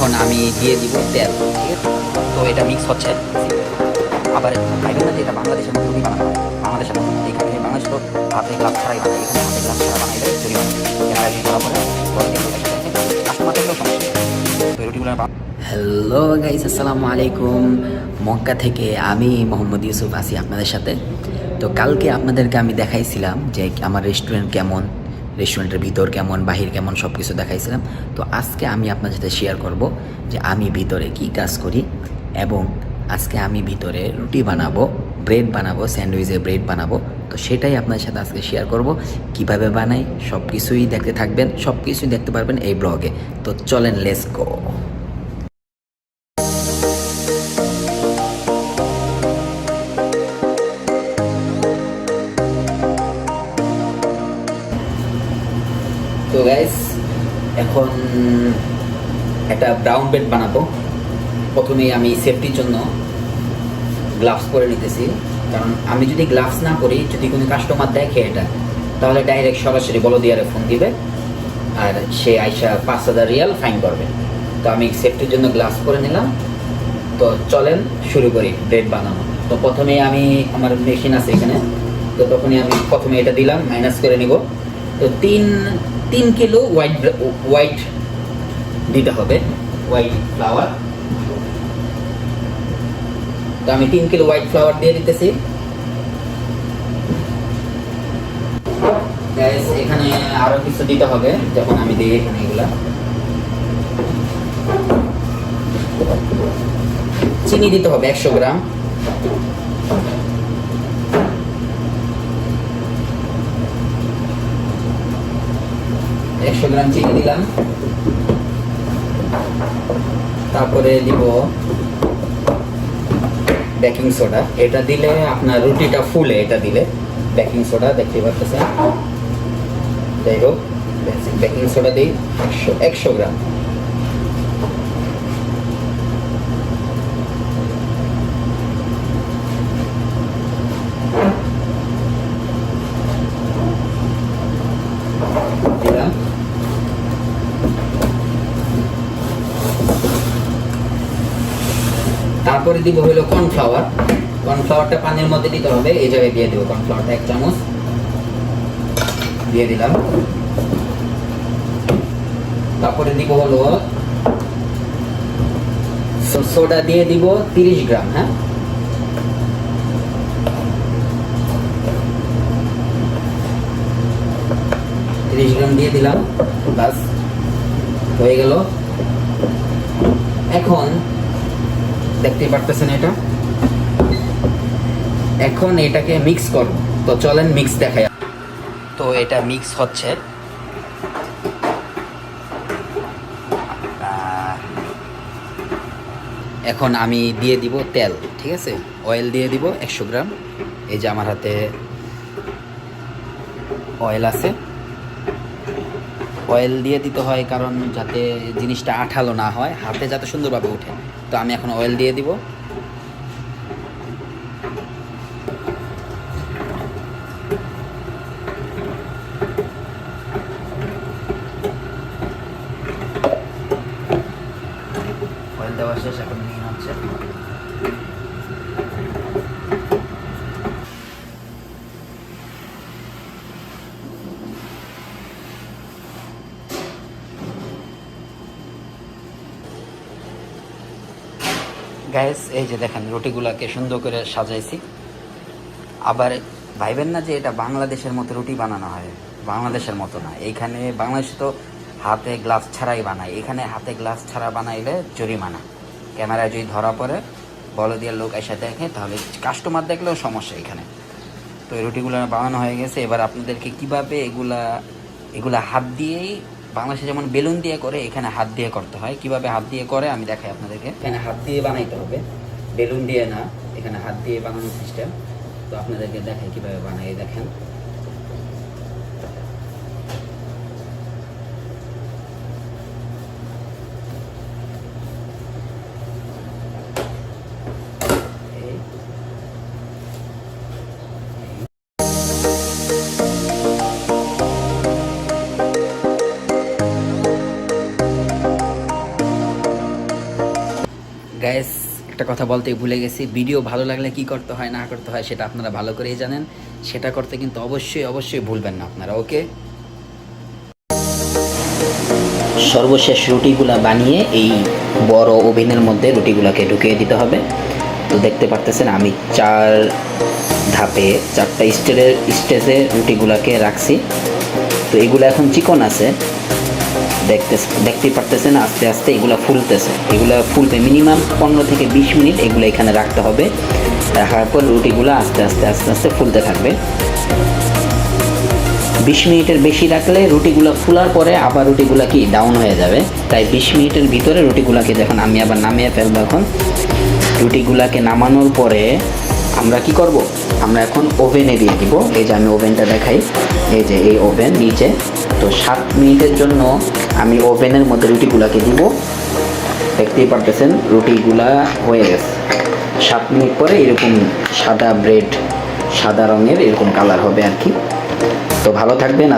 এখন আমি দিয়ে দিব তেল। তো এটা মিক্স হচ্ছে। আবার ভাইবেন না যে এটা বাংলাদেশের মধ্যে রুটি বানানো হয় বাংলাদেশের মধ্যে এখানে বাংলাদেশ, তো হাতে গ্লাস ছাড়াই বানায় এখানে হাতে গ্লাস ছাড়া বানাইলে চুরি বানায় ক্যামেরা যদি ধরা পড়ে কাস্টমার থাকলেও সমস্যা তো রুটিগুলো হ্যালো গাইস আসসালামু আলাইকুম। মক্কা থেকে আমি মোহাম্মদ ইউসুফ আছি আপনাদের সাথে। তো কালকে আপনাদেরকে আমি দেখাইছিলাম যে আমার রেস্টুরেন্ট কেমন। রেস্টুরেন্টের ভিতর কেমন, বাহির কেমন সব কিছু দেখাইছিলাম। তো আজকে আমি আপনার সাথে শেয়ার করব যে আমি ভিতরে কি কাজ করি এবং আজকে আমি ভিতরে রুটি বানাবো ব্রেড বানাবো স্যান্ডউইচে ব্রেড বানাবো। তো সেটাই আপনার সাথে আজকে শেয়ার করব। কীভাবে বানাই সব কিছুই দেখতে থাকবেন সব কিছুই দেখতে পারবেন এই ব্লগে। তো চলেন লেস গো তো গাইস এখন একটা ব্রাউন ব্রেড বানাবো। প্রথমেই আমি সেফটির জন্য গ্লাভস পরে নিতেছি। কারণ আমি যদি গ্লাভস না করি যদি কোনো কাস্টমার দেখে এটা, তাহলে ডাইরেক্ট সরাসরি বলদিয়ারে ফোন দিবে আর সে আইসা পাঁচ হাজার রিয়াল ফাইন করবে। তো আমি সেফটির জন্য গ্লাভস পরে নিলাম। তো চলেন শুরু করি ব্রেড বানানো। তো প্রথমে আমি আমার মেশিন আছে এখানে। তো তখনই আমি প্রথমে এটা দিলাম মাইনাস করে নিব। তো তিন তিন কিলো হোয়াইট হোয়াইট দিতে হবে হোয়াইট ফ্লাওয়ার তো আমি তিন কিলো হোয়াইট ফ্লাওয়ার দিয়ে দিতেছি। এখানে আরও কিছু দিতে হবে, যখন আমি দিই এখানে এগুলা। চিনি দিতে হবে একশো গ্রাম। একশো গ্রাম চিনি দিলাম। তারপরে দিব বেকিং সোডা এটা দিলে আপনার রুটিটা ফুলে, এটা দিলে বেকিং সোডা দেখতে পাচ্ছেন যাই হোক বেকিং সোডা দিই, একশো একশো গ্রাম। তারপরে দিব হলো কর্নফ্লাওয়ার কর্নফ্লাওয়ারটা পানির মধ্যে দিতে হবে, এই জায়গায় দিয়ে দেবো কর্নফ্লাওয়ারটা এক চামচ। দিয়ে দিলাম। তারপরে দিব হলো সোডা দিয়ে দিব তিরিশ গ্রাম হ্যাঁ? তিরিশ গ্রাম দিয়ে দিলাম বাস হয়ে গেল। এখন দেখতেই পারতেছেন এটা। এখন এটাকে মিক্স করব। তো চলেন মিক্স দেখাই। তো এটা মিক্স হচ্ছে। এখন আমি দিয়ে দিব তেল, ঠিক আছে? অয়েল দিয়ে দিব একশো গ্রাম। এই যে আমার হাতে অয়েল আছে। অয়েল দিয়ে দিতে হয় কারণ যাতে জিনিসটা আঠালো না হয়, হাতে যাতে সুন্দরভাবে ওঠে। তো আমি এখন অয়েল দিয়ে দিব অয়েল দেওয়া শেষ এখন নিয়ে হচ্ছে গ্যাস এই যে দেখেন, রুটিগুলাকে সুন্দর করে সাজাইছি। আবার ভাইবেন না যে এটা বাংলাদেশের মতো রুটি বানানো হয়? বাংলাদেশের মতো না। এইখানে বাংলাদেশে তো হাতে গ্লাস ছাড়াই বানায়। এখানে হাতে গ্লাস ছাড়া বানাইলে জরিমানা। ক্যামেরায় যদি ধরা পড়ে, বলো দিয়ে লোক এসে দেখে, তাহলে কাস্টমার দেখলেও সমস্যা এখানে। তো এই রুটিগুলো বানানো হয়ে গেছে। এবার আপনাদেরকে কীভাবে এগুলা এগুলা হাত দিয়েই বাংলাদেশে যেমন বেলুন দিয়ে করে, এখানে হাত দিয়ে করতে হয়। কীভাবে হাত দিয়ে করে, আমি দেখাই আপনাদেরকে। এখানে হাত দিয়ে বানাইতে হবে। বেলুন দিয়ে না, এখানে হাত দিয়ে বানানোর সিস্টেম তো আপনাদেরকে দেখাই কীভাবে বানাই দেখেন। একটা কথা বলতে ভুলে গেছি। ভিডিও ভালো লাগলে কি করতে হয়, না করতে হয়, সেটা আপনারা ভালো করেই জানেন। সেটা করতে কিন্তু অবশ্যই অবশ্যই ভুলবেন না আপনারা ওকে সর্বশেষ রুটিগুলা বানিয়ে এই বড় ওভেনের মধ্যে রুটিগুলাকে ঢুকিয়ে দিতে হবে। তো দেখতে পারতেছেন, আমি চার ধাপে, চারটা স্টেজের স্টেজে রুটিগুলাকে রাখছি। তো এগুলো এখন চিকন আছে। দেখতে দেখতেই পারতেছেন, আস্তে আস্তে এগুলো ফুলতেছে। এগুলো ফুলবে মিনিমাম পনেরো থেকে বিশ মিনিট এগুলো এখানে রাখতে হবে। রাখার পর রুটিগুলো আস্তে আস্তে আস্তে আস্তে ফুলতে থাকবে। বিশ মিনিটের বেশি রাখলে রুটিগুলো ফুলার পরে আবার রুটিগুলো কি ডাউন হয়ে যাবে। তাই বিশ মিনিটের ভিতরে রুটিগুলাকে যখন আমি আবার নামিয়ে ফেলব এখন। রুটিগুলাকে নামানোর পরে আমরা কি করব? আমরা এখন ওভেনে দিয়ে দিব। এই যে আমি ওভেনটা দেখাই। এই যে এই ওভেন নিচে। তো সাত মিনিটের জন্য আমি ওভেনের মধ্যে রুটিগুলাকে দিব। দেখতেই পারতেছেন, রুটিগুলা হয়ে গেছে। সাত মিনিট পরে এরকম সাদা ব্রেড, সাদা রঙের এরকম কালার হবে আর কি। তো ভালো থাকবেন